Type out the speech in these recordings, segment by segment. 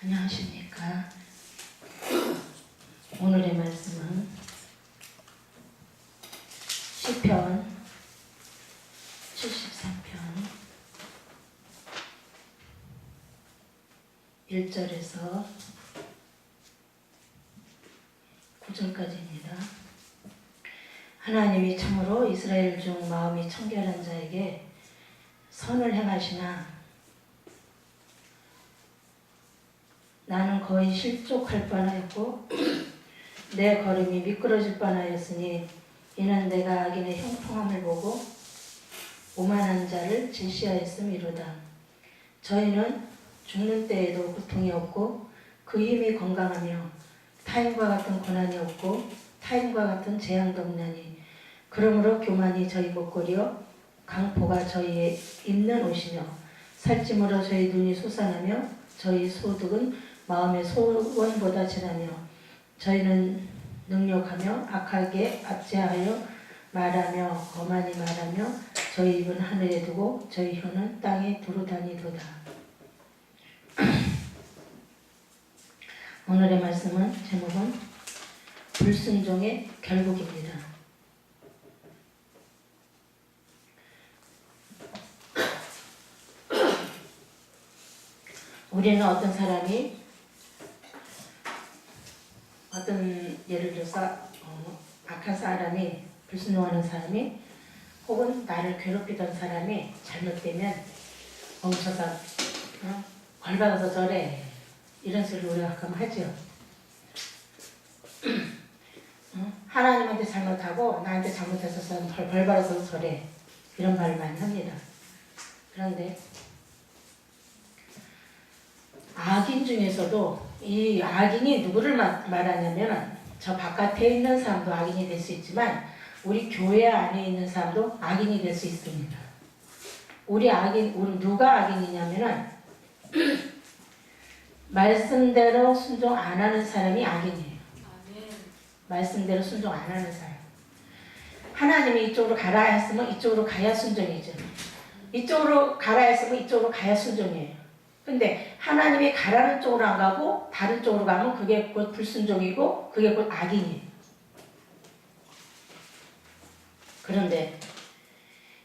안녕하십니까. 오늘의 말씀은 시편 73편 1절에서 9절까지입니다. 하나님이 참으로 이스라엘 중 마음이 청결한 자에게 선을 행하시나 나는 거의 실족할 뻔하였고 내 걸음이 미끄러질 뻔하였으니 이는 내가 악인의 형통함을 보고 오만한 자를 질시하였음이로다. 저희는 죽는 때에도 고통이 없고 그 힘이 건강하며 타인과 같은 고난이 없고 타인과 같은 재앙도 없나니 그러므로 교만이 저희 목걸이요 강포가 저희의 입는 옷이며 살찜으로 저희 눈이 솟아나며 저희 소득은 마음의 소원보다 진하며 저희는 능력하며 악하게 압제하여 말하며 거만히 말하며 저희 입은 하늘에 두고 저희 혀는 땅에 두루 다니도다. 오늘의 말씀은 제목은 불순종의 결국입니다. 우리는 어떤 사람이 어떤 예를 들어서 어, 악한 사람이 불순종하는 사람이 혹은 나를 괴롭히던 사람이 잘못되면 멈춰서 어? 벌받아서 저래 이런 소리를 우리가 가끔 하죠. 어? 하나님한테 잘못하고 나한테 잘못해서 벌, 벌 받아서 저래 이런 말을 많이 합니다. 그런데 악인 중에서도 이 악인이 누구를 마- 말하냐면 저 바깥에 있는 사람도 악인이 될 수 있지만 우리 교회 안에 있는 사람도 악인이 될 수 있습니다. 우리 악인 우리 누가 악인이냐면은 말씀대로 순종 안 하는 사람이 악인이에요. 말씀대로 순종 안 하는 사람. 하나님이 이쪽으로 가라 했으면 이쪽으로 가야 순종이죠. 이쪽으로 가라 했으면 이쪽으로 가야 순종이에요. 근데 하나님이 가라는 쪽으로 안 가고 다른 쪽으로 가면 그게 곧 불순종이고 그게 곧 악인이에요. 그런데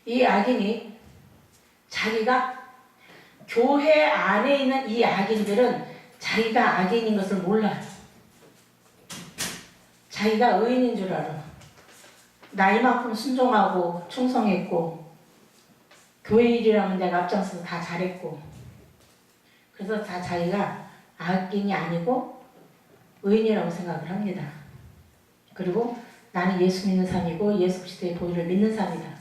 이 악인이 자기가 교회 안에 있는 이 악인들은 자기가 악인인 것을 몰라요. 자기가 의인인 줄 알아. 나 이만큼 순종하고 충성했고 교회 일이라면 내가 앞장서서 다 잘했고 그래서 다 자기가 악인이 아니고 의인이라고 생각을 합니다. 그리고 나는 예수 믿는 사람이고 예수 그리스도의 보혈을 믿는 사람이다.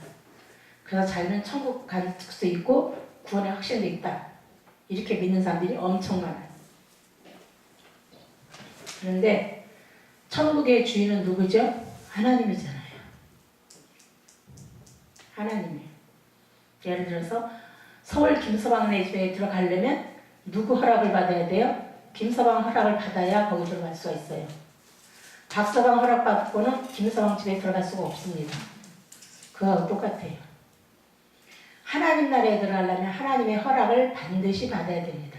그래서 자기는 천국 갈 수 있고 구원의 확신도 있다. 이렇게 믿는 사람들이 엄청 많아요. 그런데 천국의 주인은 누구죠? 하나님이잖아요. 하나님이에요. 예를 들어서 서울 김서방 네 집에 들어가려면 누구 허락을 받아야 돼요? 김서방 허락을 받아야 거기 들어갈 수가 있어요. 박서방 허락 받고는 김서방 집에 들어갈 수가 없습니다. 그거하고 똑같아요. 하나님 나라에 들어가려면 하나님의 허락을 반드시 받아야 됩니다.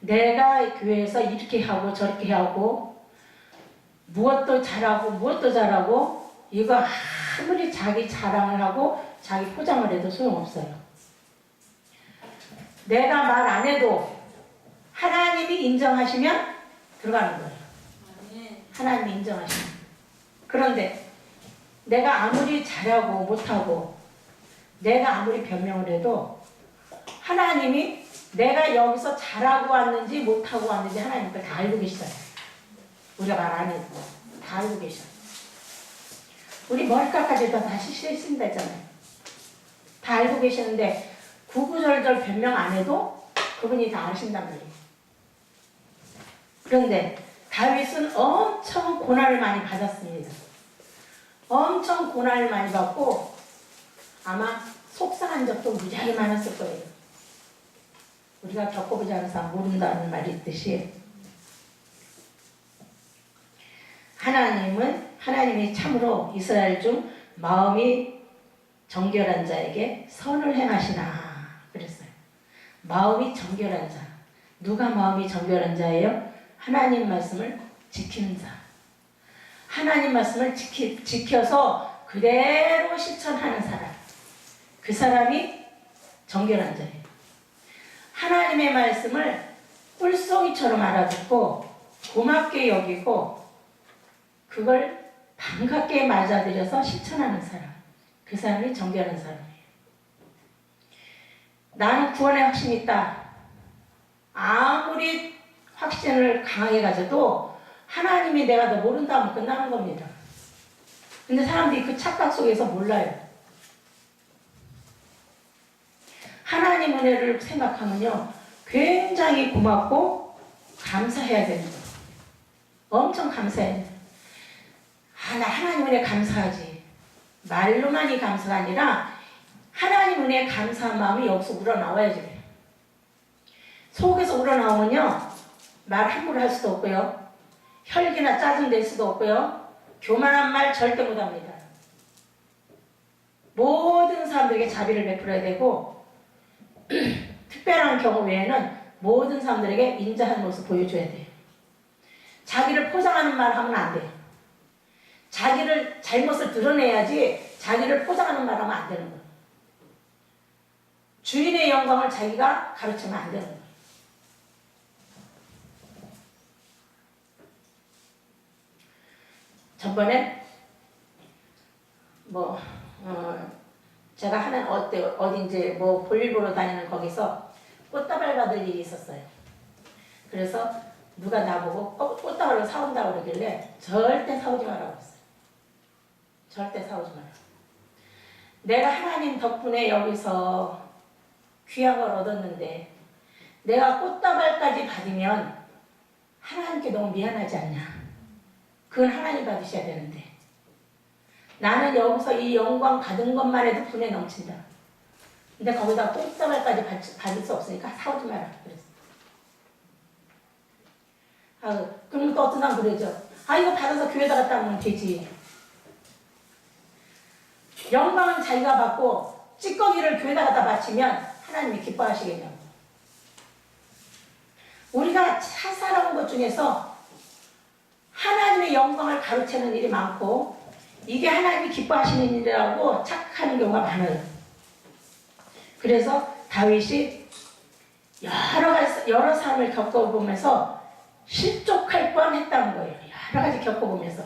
내가 교회에서 이렇게 하고 저렇게 하고 무엇도 잘하고 무엇도 잘하고 이거 아무리 자기 자랑을 하고 자기 포장을 해도 소용없어요. 내가 말 안 해도 하나님이 인정하시면 들어가는 거예요. 하나님이 인정하시면. 그런데 내가 아무리 잘하고 못하고 내가 아무리 변명을 해도 하나님이 내가 여기서 잘하고 왔는지 못하고 왔는지 하나님 다 알고 계시잖아요. 우리가 말 안 해도 다 알고 계셔. 우리 머리카락까지도 다 실시했습니다 했잖아요. 다 알고 계시는데 구구절절 변명 안 해도 그분이 다 아신단 말이에요. 그런데 다윗은 엄청 고난을 많이 받았습니다. 엄청 고난을 많이 받고 아마 속상한 적도 무지하게 많았을 거예요. 우리가 겪어보지 않은 사람 모른다는 말이 있듯이 하나님은 하나님이 참으로 이스라엘 중 마음이 정결한 자에게 선을 행하시나. 마음이 정결한 자. 누가 마음이 정결한 자예요? 하나님 말씀을 지키는 자. 하나님 말씀을 지키, 지켜서 그대로 실천하는 사람. 그 사람이 정결한 자예요. 하나님의 말씀을 꿀송이처럼 알아듣고 고맙게 여기고 그걸 반갑게 맞아들여서 실천하는 사람. 그 사람이 정결한 사람이에요. 나는 구원의 확신이 있다. 아무리 확신을 강하게 가져도 하나님이 내가 너 모른다 하면 끝나는 겁니다. 근데 사람들이 그 착각 속에서 몰라요. 하나님 은혜를 생각하면요. 굉장히 고맙고 감사해야 거예요. 엄청 감사해야 돼요. 아, 나 하나님 은혜 감사하지. 말로만이 감사가 아니라 하나님 은혜 감사한 마음이 여기서 우러나와야지 돼요. 속에서 우러나오면요. 말 함부로 할 수도 없고요. 혈기나 짜증 낼 수도 없고요. 교만한 말 절대 못합니다. 모든 사람들에게 자비를 베풀어야 되고 특별한 경우 외에는 모든 사람들에게 인자한 모습 보여줘야 돼요. 자기를 포장하는 말 하면 안 돼요. 자기를 잘못을 드러내야지 자기를 포장하는 말 하면 안 되는 거예요. 주인의 영광을 자기가 가르치면 안 되는 거예요. 전번에 뭐 어, 제가 하는 어때 이제 뭐 볼일 보러 다니는 거기서 꽃다발 받을 일이 있었어요. 그래서 누가 나보고 꽃- 꽃다발을 사온다고 그러길래 절대 사오지 말라고 했어요. 절대 사오지 마라. 내가 하나님 덕분에 여기서 걸 얻었는데 내가 꽃다발까지 받으면 하나님께 너무 미안하지 않냐? 그건 하나님 받으셔야 되는데 나는 여기서 이 영광 받은 것만 해도 분에 넘친다. 근데 거기다 꽃다발까지 받- 받을 수 없으니까 사오지 마라. 그랬어. 아, 그럼 또 어떤 사람 그러죠. 아, 이거 받아서 교회다 갖다 놓으면 되지. 영광은 자기가 받고 찌꺼기를 교회다 갖다 바치면 하나님이 기뻐하시겠냐고. 우리가 차 살아온 것 중에서 하나님의 영광을 가르치는 일이 많고 이게 하나님이 기뻐하시는 일이라고 착각하는 경우가 많아요. 그래서 다윗이 여러 가지 여러 삶을 겪어보면서 실족할 뻔했다는 거예요. 여러 가지 겪어보면서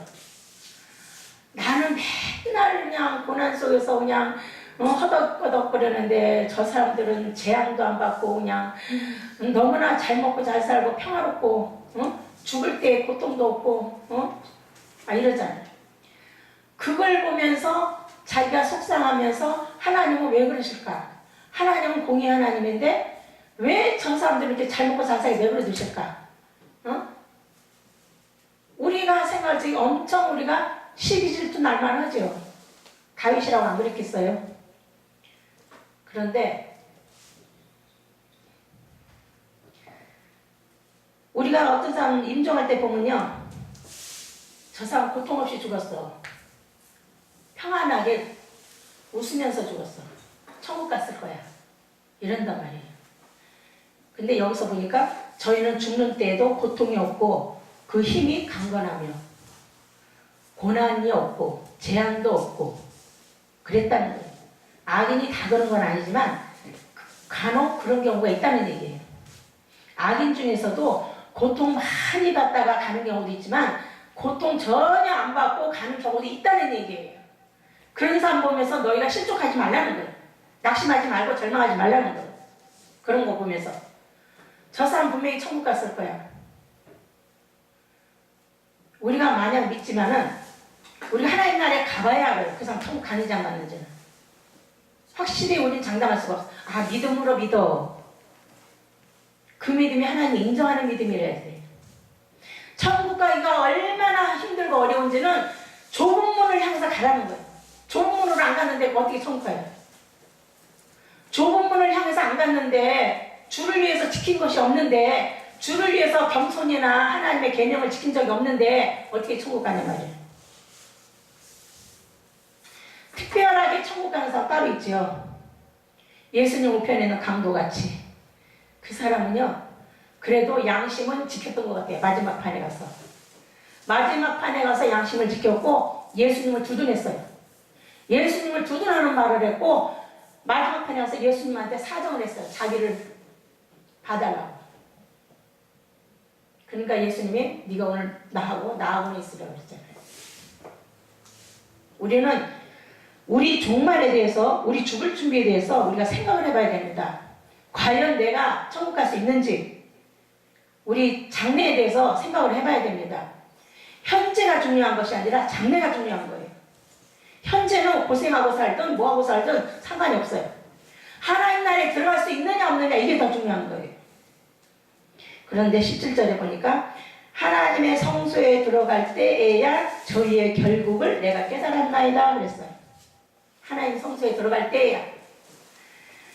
나는 맨날 그냥 고난 속에서 그냥 어, 허덕허덕거리는데 저 사람들은 재앙도 안 받고 그냥 너무나 잘 먹고 잘 살고 평화롭고 어? 죽을 때 고통도 없고 어? 아 이러잖아요. 그걸 보면서 자기가 속상하면서 하나님은 왜 그러실까? 하나님은 공의 하나님인데 왜 저 사람들이 이렇게 잘 먹고 잘 살게 내버려 두실까? 어? 우리가 생각할 때 엄청 우리가 시기 질투 날만 하죠. 다윗이라고 안 그랬겠어요? 그런데 우리가 어떤 사람 임종할 때 보면요. 저 사람 고통 없이 죽었어. 평안하게 웃으면서 죽었어. 천국 갔을 거야. 이런단 말이에요. 근데 여기서 보니까 저희는 죽는 때에도 고통이 없고 그 힘이 강건하며 고난이 없고 재앙도 없고 그랬다는 거예요. 악인이 다 그런 건 아니지만 간혹 그런 경우가 있다는 얘기예요. 악인 중에서도 고통 많이 받다가 가는 경우도 있지만 고통 전혀 안 받고 가는 경우도 있다는 얘기예요. 그런 사람 보면서 너희가 실족하지 말라는 거예요. 낙심하지 말고 절망하지 말라는 거예요. 그런 거 보면서 저 사람 분명히 천국 갔을 거야. 우리가 만약 믿지만은 우리가 하나님 나라에 가봐야 알아요. 그 사람 천국 가는지 안 가는지는. 확실히 우리는 장담할 수가 없어. 아 믿음으로 믿어. 그 믿음이 하나님 인정하는 믿음이래야 돼. 천국 가기가 얼마나 힘들고 어려운지는 좁은 문을 향해서 가라는 거예요. 좁은 문으로 안 갔는데 어떻게 천국 가요? 좁은 문을 향해서 안 갔는데 주를 위해서 지킨 것이 없는데 주를 위해서 겸손이나 하나님의 개념을 지킨 적이 없는데 어떻게 천국 가냐 말이에요. 특별하게 천국 가는 사람 따로 있죠. 예수님 우편에는 강도같이 그 사람은요 그래도 양심은 지켰던 것 같아요. 마지막 판에 가서. 마지막 판에 가서 양심을 지켰고 예수님을 두둔했어요. 예수님을 두둔하는 말을 했고 마지막 판에 가서 예수님한테 사정을 했어요. 자기를 봐달라고. 그러니까 예수님이 네가 오늘 나하고 나하고는 있으라고 그랬잖아요. 우리는 우리 종말에 대해서 우리 죽을 준비에 대해서 우리가 생각을 해봐야 됩니다. 과연 내가 천국 갈 수 있는지 우리 장래에 대해서 생각을 해봐야 됩니다. 현재가 중요한 것이 아니라 장래가 중요한 거예요. 현재는 고생하고 살든 뭐하고 살든 상관이 없어요. 하나님 나라에 들어갈 수 있느냐 없느냐 이게 더 중요한 거예요. 그런데 17절에 보니까 하나님의 성소에 들어갈 때에야 저희의 결국을 내가 깨달았나이다 그랬어요. 하나님 성소에 들어갈 때에야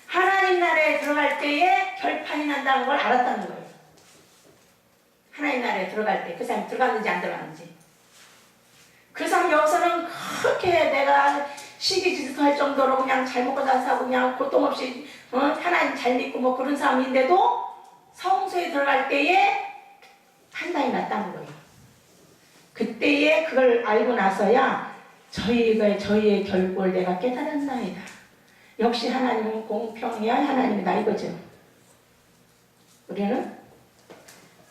하나님 나라에 들어갈 때에 결판이 난다는 걸 알았다는 거예요. 하나님 나라에 들어갈 때 그 사람이 들어갔는지 안 들어갔는지 그 사람 여기서는 그렇게 내가 시기지듯할 정도로 그냥 잘 먹고 잘 사고 그냥 고통 없이 어? 하나님 잘 믿고 뭐 그런 사람인데도 성소에 들어갈 때에 판단이 났다는 거예요. 그때에 그걸 알고 나서야 저희가 저희의 결국을 내가 깨달았나이다. 역시 하나님은 공평해야 하나님이다 이거죠. 우리는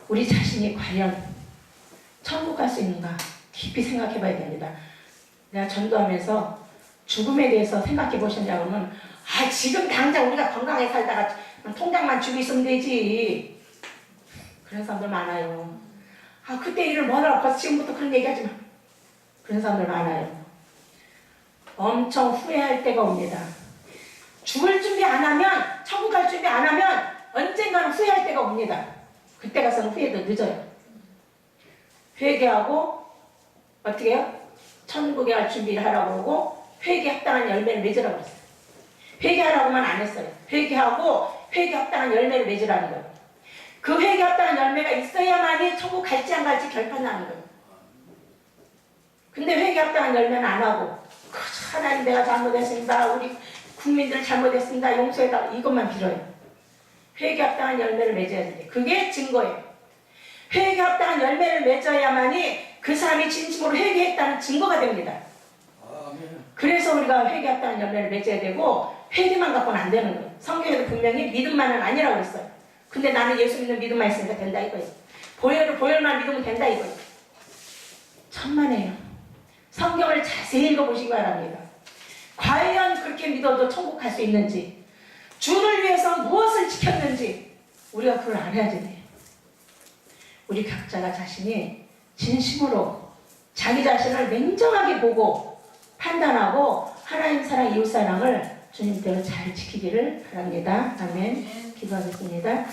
우리 자신이 과연 천국 갈 수 있는가 깊이 생각해 봐야 됩니다. 내가 전도하면서 죽음에 대해서 생각해 보셨냐고 하면 아 지금 당장 우리가 건강하게 살다가 통장만 주고 있으면 되지 그런 사람들 많아요 아 그때 일을 뭐하라고 벌써 지금부터 그런 얘기하지 마 그런 사람들 많아요 엄청 후회할 때가 옵니다 죽을 준비 안 하면 천국 갈 준비 안 하면 언젠가는 후회할 때가 옵니다 그때 가서는 후회도 늦어요 회개하고 어떻게 해요? 천국에 갈 준비를 하라고 그러고 회개 합당한 열매를 맺으라고 그랬어요. 회개하라고만 안 했어요. 회개하고 회개 합당한 열매를 맺으라는 거예요. 그 회개 합당한 열매가 있어야만이 천국 갈지 안 갈지 결판 나는 거예요. 근데 회개 합당한 열매는 안 하고 그 하나님 내가 잘못했습니다. 우리 국민들 잘못했습니다. 용서해달라 이것만 빌어요. 회개 합당한 열매를 맺어야 돼. 그게 증거예요. 회개 합당한 열매를 맺어야만이 그 사람이 진심으로 회개했다는 증거가 됩니다. 그래서 우리가 회개했다는 열매를 맺어야 되고 회개만 갖고는 안 되는 거예요. 성경에도 분명히 믿음만은 아니라고 그랬어요. 근데 나는 예수 믿는 믿음만 있으니까 된다 이거예요. 보혈을 보혈만 믿으면 된다 이거예요. 천만에요. 성경을 자세히 읽어보시기 바랍니다. 과연 그렇게 믿어도 천국 갈 수 있는지 주를 위해서 무엇을 지켰는지 우리가 그걸 알아야지 돼요. 우리 각자가 자신이 진심으로 자기 자신을 냉정하게 보고 판단하고 하나님 사랑 이웃 사랑을 주님대로 잘 지키기를 바랍니다. 아멘. 기도하겠습니다.